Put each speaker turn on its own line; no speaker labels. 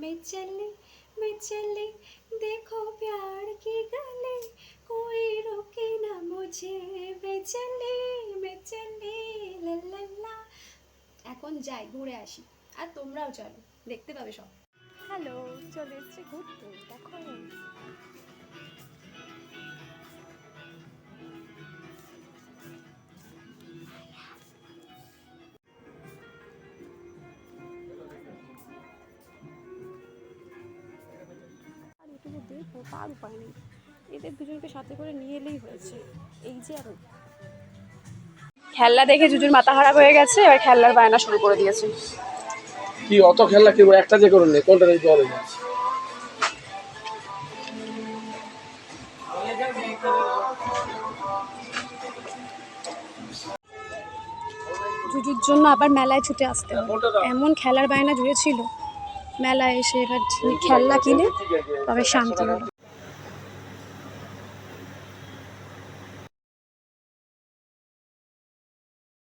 मैं चली मैं चली देखो प्यार की गली कोई रोके ना मुझे मैं चली मैं चली লা লা লা এখন যাই ঘুরে আসি আর তোমরাও চলো দেখতে পাবে সব হ্যালো চলে এসছে ঘুরতে দেখো ইউটিউবে দেখব তার উপায় নেই। এদের দুজনকে সাথে করে নিয়ে এলেই হয়েছে। এই যে আর খেলনা দেখে জুজুর মাথা খারাপ হয়ে গেছে এবার খেলনার বায়না শুরু করে দিয়েছে।
কি অত খেলা কি একটা যে করুন কোনটা দিতে হবে না?
জুজুর জন্য আবার মেলায় ছুটে আসতে এমন খেলার বায়না জুড়েছিল। মেলায় এসে এবার খেলনা কিনে তবে শান্তি হলো।